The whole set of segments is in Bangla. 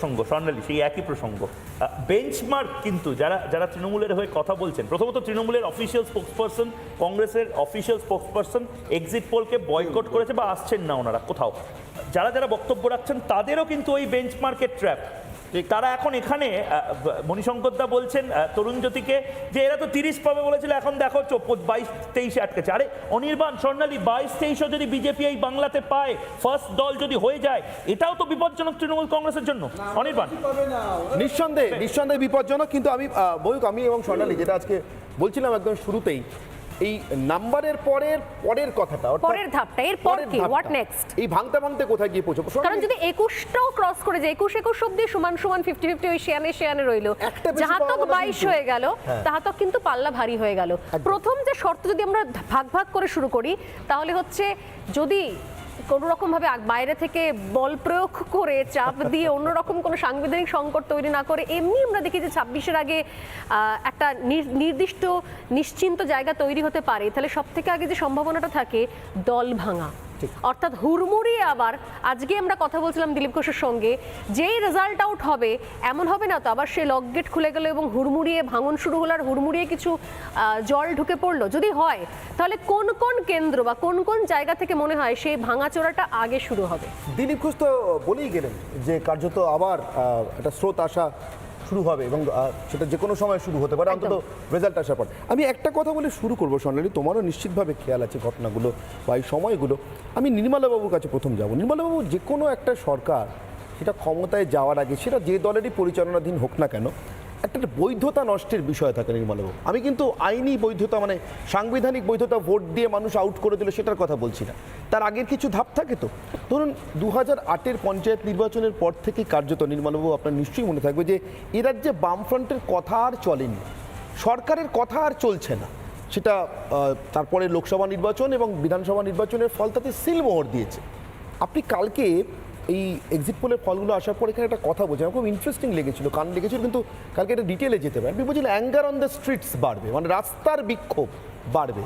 প্রসঙ্গ, স্বর্ণালী, সেই একই প্রসঙ্গ। বেঞ্চমার্ক কিন্তু যারা যারা তৃণমূলের হয়ে কথা বলছেন, প্রথমত তৃণমূলের অফিসিয়াল স্পোক্সপারসন কংগ্রেসের অফিসিয়াল স্পোক্সপারসন এক্সিট পোলকে বয়কট করেছে বা আসছেন না ওনারা কোথাও। যারা যারা বক্তব্য রাখছেন, তাদেরও কিন্তু ওই বেঞ্চমার্কের ট্র্যাপ তারা এখন এখানে মণিশঙ্করদা বলছেন তরুণ জ্যোতিকে যে এরা তো তিরিশ পাবে বলেছিল এখন দেখো বাইশ তেইশে আটকেছে। আরে অনির্বাণ স্বর্ণালী বাইশ তেইশও যদি বিজেপি এই বাংলাতে পায় ফার্স্ট দল যদি হয়ে যায় এটাও তো বিপজ্জনক তৃণমূল কংগ্রেসের জন্য। অনির্বাণ। নিঃসন্দেহে নিঃসন্দেহে বিপজ্জনক কিন্তু আমি বয়ুক আমি এবং স্বর্ণালী যেটা আজকে বলছিলাম একদম শুরুতেই এই নাম্বারের পরের পরের কথাটা পরের ধাপটা, এর পর কি? হোয়াট নেক্সট এই ভাঙতে ভাঙতে কোথায় গিয়ে পৌঁছবো? কারণ যদি একুশটাও ক্রস করে যায় একুশ একুশ অব্দি সমান সমান ফিফটি ফিফটি ওই শেয়ানে শেয়ানে রইল। যাহা তক মানে বাইশ কিন্তু- হয়ে গেল তাহাতক তাহা তক কিন্তু পাল্লা ভারী হয়ে গেল। প্রথম যে শর্ত যদি আমরা ভাগ ভাগ করে শুরু করি তাহলে হচ্ছে যদি কোনো রকম ভাবে বাইরে থেকে বল প্রয়োগ করে চাপ দিয়ে অন্যরকম কোনো সাংবিধানিক সংকট তৈরি না করে, এমনি আমরা দেখি যে ছাব্বিশের আগে একটা নির্দিষ্ট, নিশ্চিন্ত জায়গা তৈরি হতে পারে। তাহলে সব থেকে আগে যে সম্ভাবনাটা থাকে, দল ভাঙা। অর্থাৎ হুড়মুড়িয়ে আবার আজকে আমরা কথা বলছিলাম দিলীপ ঘোষের সঙ্গে যেই রেজাল্ট আউট হবে এমন হবে না তো? আবার সে লক গেট খুলে গেল এবং হুড়মুড়িয়ে ভাঙন শুরু হলো আর হুড়মুড়িয়ে কিছু জল ঢুকে পড়ল। যদি হয় তাহলে কোন কোন কেন্দ্র বা কোন কোন জায়গা থেকে মনে হয় সেই ভাঙাচোরাটা আগে শুরু হবে? দিলীপ ঘোষ তো বলেই গেলেন যে কার্যত আবার একটা স্রোত আসা শুরু হবে এবং সেটা যে কোনো সময় শুরু হতে পারে অন্তত রেজাল্ট আসার পর। আমি একটা কথা বলে শুরু করব স্বর্ণালী তোমারও নিশ্চিতভাবে খেয়াল আছে ঘটনাগুলো বা এই সময়গুলো। আমি নির্মলাবাবুর কাছে প্রথম যাব। নির্মলাবাবু যে কোনো একটা সরকার সেটা ক্ষমতায় যাওয়ার আগে সেটা যে দলেরই পরিচালনাধীন হোক না কেন একটা বৈধতা নষ্টের বিষয় থাকে নির্মলবাবু আমি কিন্তু আইনি বৈধতা মানে সাংবিধানিক বৈধতা ভোট দিয়ে মানুষ আউট করে দিল সেটার কথা বলছি না। তার আগের কিছু ধাপ থাকে তো? ধরুন দু হাজার আটের পঞ্চায়েত নির্বাচনের পর থেকে কার্যত নির্মলবাবু আপনার নিশ্চয়ই মনে থাকবে যে এ রাজ্যে বামফ্রন্টের কথা আর চলেনি। সরকারের কথা আর চলছে না। সেটা তারপরে লোকসভা নির্বাচন এবং বিধানসভা নির্বাচনের ফল তাতে সিলমোহর দিয়েছে। আপনি কালকে এই এক্সিট পোলের ফলগুলো আসার পর এখানে একটা কথা বলছি। আমার খুব ইন্টারেস্টিং লেগেছিল কান লেগেছিল কিন্তু কালকে এটা ডিটেলে যেতে পারে। আপনি বলছিলেন অ্যাঙ্গার অন দ্য স্ট্রিটস বাড়বে মানে রাস্তার বিক্ষোভ বাড়বে।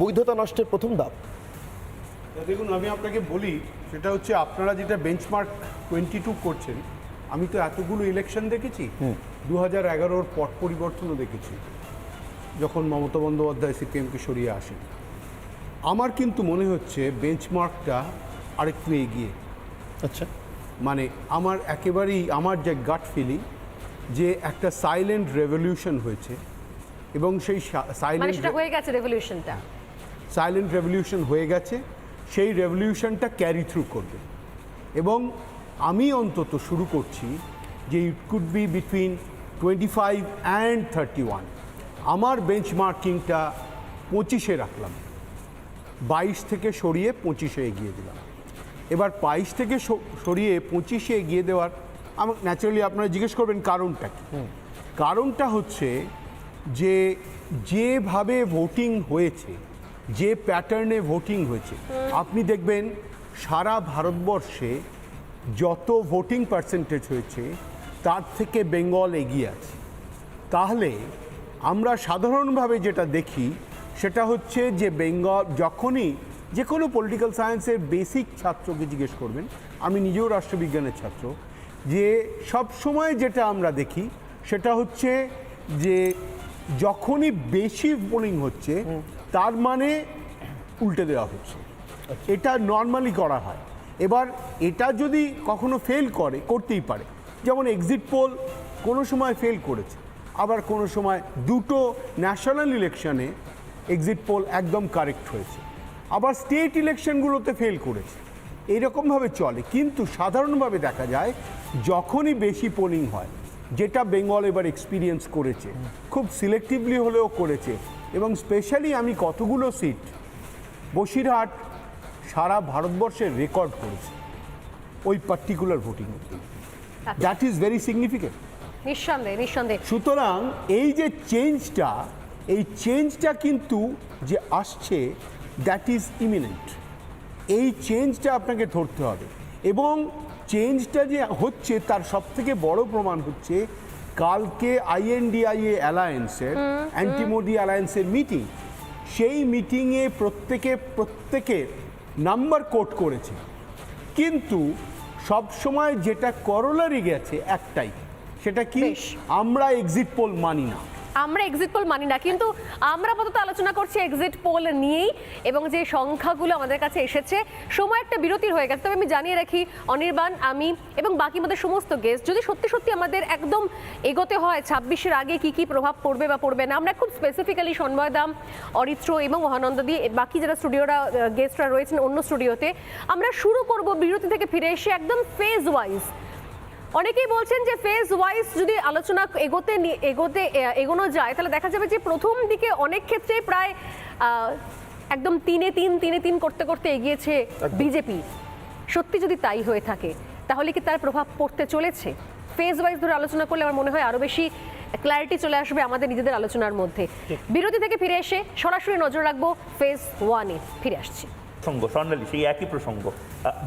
বৈধতা নষ্টের প্রথম ধাপ। দেখুন আমি আপনাকে বলি সেটা হচ্ছে আপনারা যেটা বেঞ্চমার্ক টোয়েন্টি টু করছেন আমি তো এতগুলো ইলেকশন দেখেছি দু হাজার এগারোর পট পরিবর্তনও দেখেছি যখন মমতা বন্দ্যোপাধ্যায় সিপিএমকে সরিয়ে আসেন। আমার কিন্তু মনে হচ্ছে বেঞ্চমার্কটা আরেকটু এগিয়ে। আচ্ছা। মানে আমার একেবারেই আমার যে গাট ফিলিং যে একটা সাইলেন্ট রেভলিউশন হয়েছে এবং সেই মানে সাইলেন্ট হয়ে গেছে রেভলিউশনটা সাইলেন্ট রেভলিউশন হয়ে গেছে সেই রেভলিউশনটা ক্যারি থ্রু করবে। এবং আমি অন্তত শুরু করছি যে it could be between twenty five and thirty one আমার বেঞ্চমার্কিংটা পঁচিশে রাখলাম। বাইশ থেকে সরিয়ে পঁচিশে এগিয়ে দিলাম। এবার বাইশ থেকে সরিয়ে পঁচিশে এগিয়ে দেওয়ার আমার ন্যাচারালি আপনারা জিজ্ঞেস করবেন কারণটা কি? কারণটা হচ্ছে যে যেভাবে ভোটিং হয়েছে যে প্যাটার্নে ভোটিং হয়েছে আপনি দেখবেন সারা ভারতবর্ষে যত ভোটিং পার্সেন্টেজ হয়েছে তার থেকে বেঙ্গল এগিয়ে আছে। তাহলে আমরা সাধারণভাবে যেটা দেখি সেটা হচ্ছে যে বেঙ্গল যখনই যে কোনো পলিটিক্যাল সায়েন্সের বেসিক ছাত্রকে জিজ্ঞেস করবেন। আমি নিজেও রাষ্ট্রবিজ্ঞানের ছাত্র। যে সব সময় যেটা আমরা দেখি সেটা হচ্ছে যে যখনই বেশি পোলিং হচ্ছে তার মানে উল্টে দেওয়া হচ্ছে। এটা নর্মালি করা হয়। এবার এটা যদি কখনো ফেল করে করতেই পারে। যেমন এক্সিট পোল কোনো সময় ফেল করেছে। আবার কোনো সময় দুটো ন্যাশনাল ইলেকশনে এক্সিট পোল একদম কারেক্ট হয়েছে। আবার স্টেট ইলেকশনগুলোতে ফেল করেছে। এইরকমভাবে চলে। কিন্তু সাধারণভাবে দেখা যায় যখনই বেশি পোলিং হয় যেটা বেঙ্গল এবার এক্সপিরিয়েন্স করেছে খুব সিলেক্টিভলি হলেও করেছে এবং স্পেশালি আমি কতগুলো সিট বসিরহাট সারা ভারতবর্ষের রেকর্ড করেছে ওই particular voting that is very significant নিঃসন্দেহে নিঃসন্দেহে। সুতরাং এই যে চেঞ্জটা এই চেঞ্জটা কিন্তু যে আসছে দ্যাট ইজ ইমিনেন্ট এই চেঞ্জটা আপনাকে ধরতে হবে। এবং চেঞ্জটা যে হচ্ছে তার সব থেকে বড় প্রমাণ হচ্ছে কালকে আইএনডিআইএ অ্যালায়েন্সের অ্যান্টিমোডি অ্যালায়েন্সের মিটিং সেই মিটিংয়ে প্রত্যেকে প্রত্যেকে নাম্বার কোট করেছে। কিন্তু সব সময় যেটা করলারি গেছে একটাই সেটা কি? আমরা এক্সিট পোল মানি না। আমরা এক্সিট পোল মানি না, কিন্তু আমরা আপাতত আলোচনা করছি এক্সিট পোল নিয়েই এবং যে সংখ্যাগুলো আমাদের কাছে এসেছে, সময় একটা বিরতির হয়ে গেছে, তবে আমি জানিয়ে রাখি, অনির্বাণ, আমি এবং বাকি আমাদের সমস্ত গেস্ট যদি সত্যি সত্যি আমাদের একদম এগোতে হয়, ছাব্বিশের আগে কি কি প্রভাব পড়বে বা পড়বে না, আমরা খুব স্পেসিফিক্যালি সন্ময় দাম, অরিত্র এবং মহানন্দ দিয়ে, বাকি যারা স্টুডিওরা গেস্টরা রয়েছেন অন্য স্টুডিওতে আমরা শুরু করব বিরতি থেকে ফিরে এসে একদম ফেজ ওয়াইজ অনেকেই বলছেন যে ফেজ ওয়াইজ যদি আলোচনা এগোতে এগোতে এগোনো যায় তাহলে দেখা যাবে যে প্রথম দিকে অনেক ক্ষেত্রে প্রায় একদম তিনে তিন তিনে তিন করতে করতে এগিয়েছে বিজেপি। সত্যি যদি তাই হয়ে থাকে তাহলে কি তার প্রভাব পড়তে চলেছে? ফেজ ওয়াইজ ধরে আলোচনা করলে আমার মনে হয় আরও বেশি ক্ল্যারিটি চলে আসবে আমাদের নিজেদের আলোচনার মধ্যে। বিরতি থেকে ফিরে এসে সরাসরি নজর রাখব ফেজ ওয়ানে ফিরে আসছি। প্রসঙ্গ, স্বর্ণালী, সেই একই প্রসঙ্গ।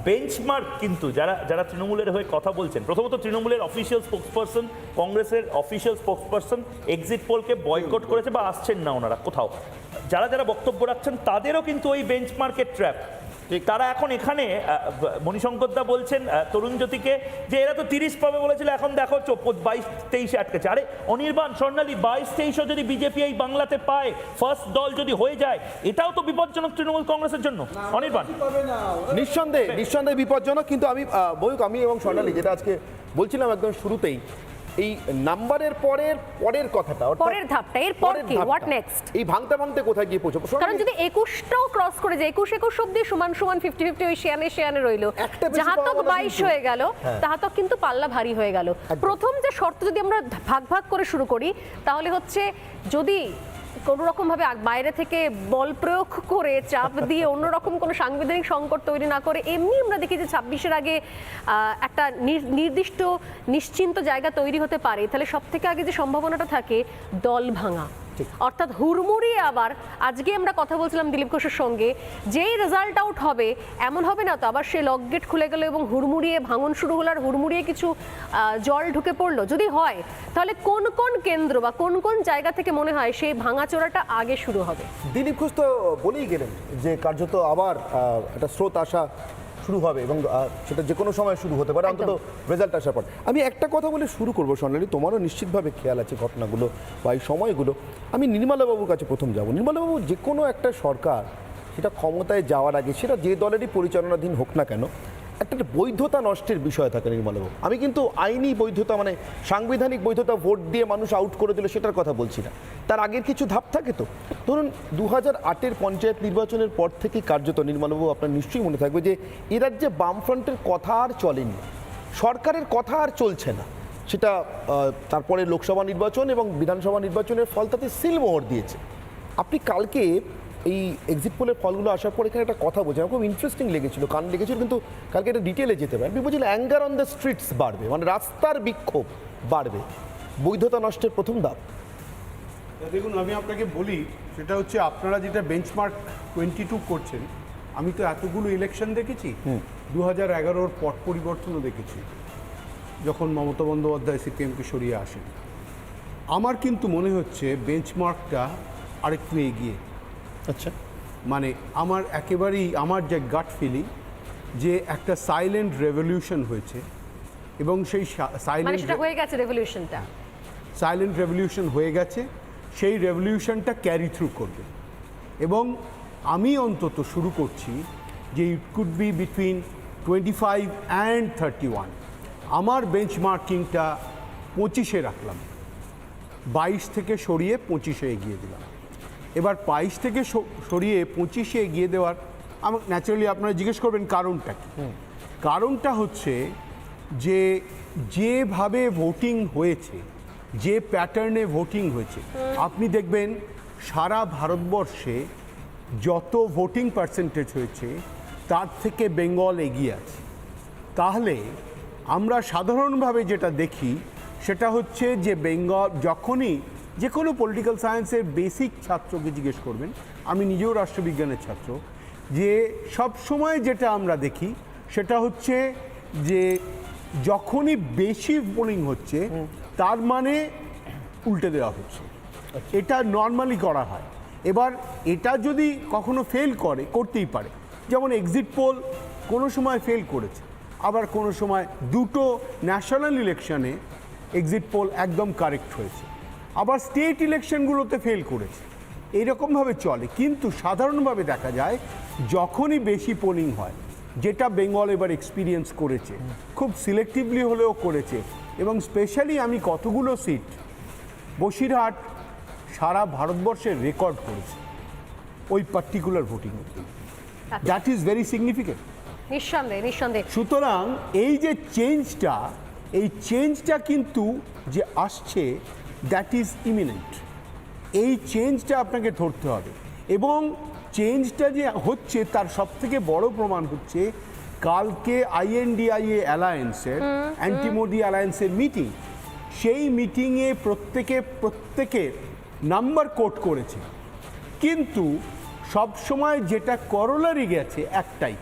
বেঞ্চমার্ক কিন্তু যারা যারা তৃণমূলের হয়ে কথা বলছেন, প্রথমত তৃণমূলের অফিসিয়াল স্পোক্সপারসন কংগ্রেসের অফিসিয়াল স্পোক্সপারসন এক্সিট পোলকে বয়কট করেছে বা আসছেন না ওনারা কোথাও। যারা যারা বক্তব্য রাখছেন, তাদেরও কিন্তু ওই বেঞ্চমার্কের ট্র্যাপ তারা এখন এখানে মণিশঙ্করদা বলছেন তরুণ জ্যোতিকে যে এরা তো তিরিশ পাবে বলেছিল এখন দেখো বাইশ তেইশে আটকেছে। আরে অনির্বাণ স্বর্ণালী বাইশ তেইশও যদি বিজেপি এই বাংলাতে পায় ফার্স্ট দল যদি হয়ে যায় এটাও তো বিপজ্জনক তৃণমূল কংগ্রেসের জন্য। অনির্বাণ। নিঃসন্দেহে নিঃসন্দেহে বিপজ্জনক কিন্তু আমি আহ, আমি এবং স্বর্ণালী যেটা আজকে বলছিলাম একদম শুরুতেই এই নাম্বারের পরের পরের কথাটা পরের ধাপটা, এরপর পরের কি? হোয়াট নেক্সট এই ভাঙতে ভাঙতে কোথায় গিয়ে পৌঁছবো? কারণ যদি যদি একুশটাও ক্রস করে যায় একুশ একুশ অব্দি সমান সমান ফিফটি ফিফটি ওই শেয়ানে শেয়ানে রইল। যাহা তক পাওয়া মানে বাইশ কিন্তু- হয়ে গেল হ্যাঁ। তাহা তক কিন্তু পাল্লা ভারী হয়ে গেল। প্রথম যে শর্ত যদি আমরা ভাগ ভাগ করে শুরু করি তাহলে হচ্ছে যদি কোনো রকম ভাবে বাইরে থেকে বল প্রয়োগ করে চাপ দিয়ে অন্যরকম কোনো সাংবিধানিক সংকট তৈরি না করে, এমনি আমরা দেখি যে ছাব্বিশের আগে একটা নির্দিষ্ট নিশ্চিন্ত জায়গা তৈরি হতে পারে। তাহলে সব থেকে আগে যে সম্ভাবনাটা থাকে, দল ভাঙা। অর্থাৎ হুড়মুড়িয়ে আবার, আজকে আমরা কথা বলছিলাম দিলীপ ঘোষের সঙ্গে, যেই রেজাল্ট আউট হবে, এমন হবে না তো, আবার সে লক গেট খুলে গেল এবং হুড়মুড়িয়ে ভাঙন শুরু হলো, আর হুড়মুড়িয়ে কিছু জল ঢুকে পড়ল। যদি হয়, তাহলে কোন কোন কেন্দ্র বা কোন কোন জায়গা থেকে মনে হয় সেই ভাঙাচোরাটা আগে শুরু হবে? দিলীপ ঘোষ তো বলেই গেলেন যে কার্যত আবার একটা স্রোত আসা শুরু হবে এবং সেটা যে কোনো সময় শুরু হতে পারে অন্তত রেজাল্ট আসার পর। আমি একটা কথা বলে শুরু করব স্বর্ণালী তোমারও নিশ্চিতভাবে খেয়াল আছে ঘটনাগুলো বা এই সময়গুলো। আমি নির্মলাবাবুর কাছে প্রথম যাব। নির্মলাবাবু যে কোনো একটা সরকার সেটা ক্ষমতায় যাওয়ার আগে সেটা যে দলেরই পরিচালনাধীন হোক না কেন একটা বৈধতা নষ্টের বিষয় থাকে নির্মলবাবু আমি কিন্তু আইনি বৈধতা মানে সাংবিধানিক বৈধতা ভোট দিয়ে মানুষ আউট করে দিল সেটার কথা বলছি না। তার আগের কিছু ধাপ থাকে তো। ধরুন দু হাজার আটের পঞ্চায়েত নির্বাচনের পর থেকে কার্যত নির্মলবাবু আপনার নিশ্চয়ই মনে থাকবে যে এ রাজ্যে বামফ্রন্টের কথা আর চলেনি। সরকারের কথা আর চলছে না। সেটা তারপরে লোকসভা নির্বাচন এবং বিধানসভা নির্বাচনের ফল তাতে সিলমোহর দিয়েছে। আপনি কালকে এই এক্সিট পোলের ফলগুলো আসার পর এখানে একটা কথা বলছি আমার খুব ইন্টারেস্টিং লেগেছিল কান লেগেছিল কিন্তু কালকে এটা ডিটেলে যেতে পারে। আপনি বলছিলেন অ্যাঙ্গার অন দ্য স্ট্রিটস বাড়বে মানে রাস্তার বিক্ষোভ বাড়বে। বৈধতা নষ্টের প্রথম ধাপ। দেখুন আমি আপনাকে বলি সেটা হচ্ছে আপনারা যেটা বেঞ্চমার্ক টোয়েন্টি টু করছেন আমি তো এতগুলো ইলেকশন দেখেছি দু হাজার এগারোর পট পরিবর্তনও দেখেছি যখন মমতা বন্দ্যোপাধ্যায় সিপিএমকে সরিয়ে আসেন। আমার কিন্তু মনে হচ্ছে বেঞ্চমার্কটা আরেকটু এগিয়ে। আচ্ছা। মানে আমার একেবারেই আমার যে গাট ফিলিং যে একটা সাইলেন্ট রেভলিউশন হয়েছে এবং সেই মানে সাইলেন্ট হয়ে গেছে রেভলিউশনটা সাইলেন্ট রেভলিউশন হয়ে গেছে সেই রেভলিউশনটা ক্যারি থ্রু করবে। এবং আমি অন্তত শুরু করছি যে it could be between twenty five and thirty one আমার বেঞ্চ মার্কিংটা পঁচিশে রাখলাম। বাইশ থেকে সরিয়ে পঁচিশে এগিয়ে দিলাম। এবার বাইশ থেকে সরিয়ে পঁচিশে এগিয়ে দেওয়ার আমার ন্যাচারালি আপনারা জিজ্ঞেস করবেন কারণটা কি? কারণটা হচ্ছে যে যেভাবে ভোটিং হয়েছে যে প্যাটার্নে ভোটিং হয়েছে আপনি দেখবেন সারা ভারতবর্ষে যত ভোটিং পার্সেন্টেজ হয়েছে তার থেকে বেঙ্গল এগিয়ে আছে। তাহলে আমরা সাধারণভাবে যেটা দেখি সেটা হচ্ছে যে বেঙ্গল যখনই যে কোনো পলিটিক্যাল সায়েন্সের বেসিক ছাত্রকে জিজ্ঞেস করবেন। আমি নিজেও রাষ্ট্রবিজ্ঞানের ছাত্র। যে সব সময় যেটা আমরা দেখি সেটা হচ্ছে যে যখনই বেশি পোলিং হচ্ছে তার মানে উল্টে দেওয়া হচ্ছে। এটা নর্মালি করা হয়। এবার এটা যদি কখনো ফেল করে করতেই পারে। যেমন এক্সিট পোল কোনো সময় ফেল করেছে। আবার কোনো সময় দুটো ন্যাশনাল ইলেকশনে এক্সিট পোল একদম কারেক্ট হয়েছে। আবার স্টেট ইলেকশনগুলোতে ফেল করেছে। এইরকমভাবে চলে। কিন্তু সাধারণভাবে দেখা যায় যখনই বেশি পোলিং হয় যেটা বেঙ্গল এবার এক্সপিরিয়েন্স করেছে খুব সিলেক্টিভলি হলেও করেছে এবং স্পেশালি আমি কতগুলো সিট বসিরহাট সারা ভারতবর্ষের রেকর্ড করেছে ওই particular voting that is very significant নিঃসন্দেহে নিঃসন্দেহে। সুতরাং এই যে চেঞ্জটা এই চেঞ্জটা কিন্তু যে আসছে দ্যাট ইজ ইমিনেন্ট এই চেঞ্জটা আপনাকে ধরতে হবে। এবং চেঞ্জটা যে হচ্ছে তার সব থেকে বড় প্রমাণ হচ্ছে কালকে আইএনডিআইএ অ্যালায়েন্সের অ্যান্টি মোদি অ্যালায়েন্সের মিটিং সেই মিটিংয়ে প্রত্যেকে প্রত্যেকের নাম্বার কোট করেছে। কিন্তু সব সময় যেটা করলারি গেছে একটাই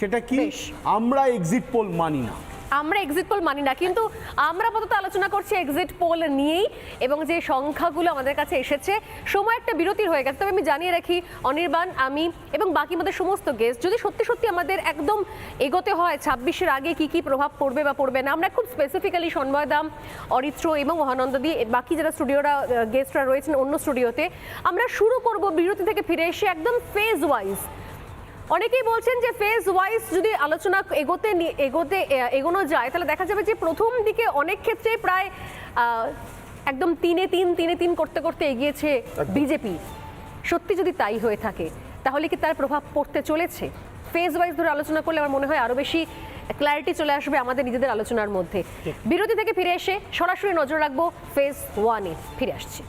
সেটা কি? আমরা এক্সিট পোল মানি না। আমরা এক্সিট পোল মানি না, কিন্তু আমরা আপাতত আলোচনা করছি এক্সিট পোল নিয়েই এবং যে সংখ্যাগুলো আমাদের কাছে এসেছে, সময় একটা বিরতির হয়ে গেছে, তবে আমি জানিয়ে রাখি, অনির্বাণ, আমি এবং বাকি আমাদের সমস্ত গেস্ট যদি সত্যি সত্যি আমাদের একদম এগোতে হয়, ছাব্বিশের আগে কি কি প্রভাব পড়বে বা পড়বে না, আমরা খুব স্পেসিফিক্যালি সন্ময় দাম, অরিত্র এবং মহানন্দ দিয়ে, বাকি যারা স্টুডিওরা গেস্টরা রয়েছেন অন্য স্টুডিওতে আমরা শুরু করব বিরতি থেকে ফিরে এসে একদম ফেজ ওয়াইজ অনেকেই বলছেন যে ফেজ ওয়াইজ যদি আলোচনা এগোতে এগোতে এগোনো যায় তাহলে দেখা যাবে যে প্রথম দিকে অনেক ক্ষেত্রে প্রায় একদম তিনে তিন তিনে তিন করতে করতে এগিয়েছে বিজেপি। সত্যি যদি তাই হয়ে থাকে তাহলে কি তার প্রভাব পড়তে চলেছে? ফেজ ওয়াইজ ধরে আলোচনা করলে আমার মনে হয় আরও বেশি ক্ল্যারিটি চলে আসবে আমাদের নিজেদের আলোচনার মধ্যে। বিরতি থেকে ফিরে এসে সরাসরি নজর রাখব ফেজ ওয়ানে ফিরে আসছি।